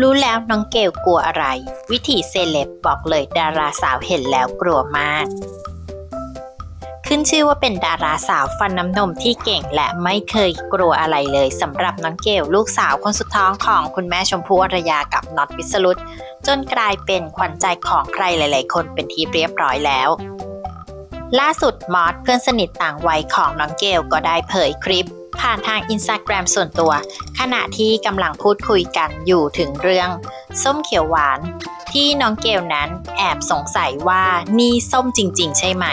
รู้แล้วน้องเกลกลัวอะไร วิธีเซเลบบอกเลยดาราสาวเห็นแล้วกลัวมาก ขึ้นชื่อว่าเป็นดาราสาวฟันน้ำนมที่เก่งและไม่เคยกลัวอะไรเลยสำหรับน้องเกลลูกสาวคนสุดท้องของคุณแม่ชมพู่อรยากับน็อตวิสรุตจนกลายเป็นขวัญใจของใครหลาย ๆ คนเป็นที่เรียบร้อยแล้วล่าสุดมอสเพื่อนสนิทต่างวัยของน้องเกลก็ได้เผยคลิป ผ่านทางอินสตาแกรมส่วนตัว ขณะที่กำลังพูดคุยกันอยู่ถึงเรื่อง ส้มเขียวหวาน ที่น้องเกลนั้นแอบสงสัยว่านี่ส้มจริง ๆ ใช่ไหม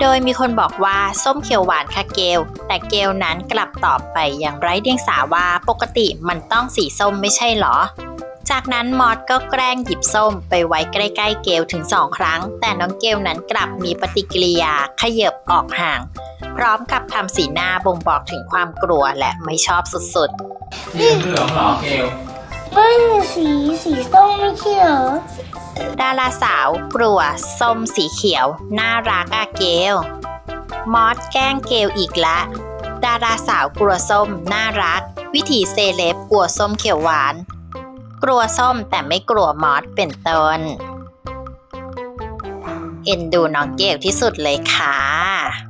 โดยมีคนบอกว่าส้มเขียวหวานค่ะเกลแต่เกลนั้นกลับตอบไปอย่างไร้เดียงสาว่าปกติมันต้องสีส้มไม่ใช่หรอจากนั้นมอสก็แกล้งหยิบส้มไปไว้ใกล้ ๆ เกลถึงสองครั้ง แต่น้องเกลนั้นกลับมีปฏิกิริยาขยับออกห่าง พร้อมกับทำสีหน้าบ่งบอกถึงความกลัวและไม่ชอบสุดสีเหลืองเหรอเกลไม่สีสีส้มไม่ใช่เหรอๆ ดาราสาวกลัว ส้มสีเขียว น่ารักอะเกล มอสแกล้งเกลอีกละ ดาราสาวกลัวส้ม น่ารัก วิธีเซเลบกลัวส้มเขียวหวาน กลัวส้มแต่ไม่กลัวมอสเป็นต้น เอ็นดูน้องเกลที่สุดเลยค่ะ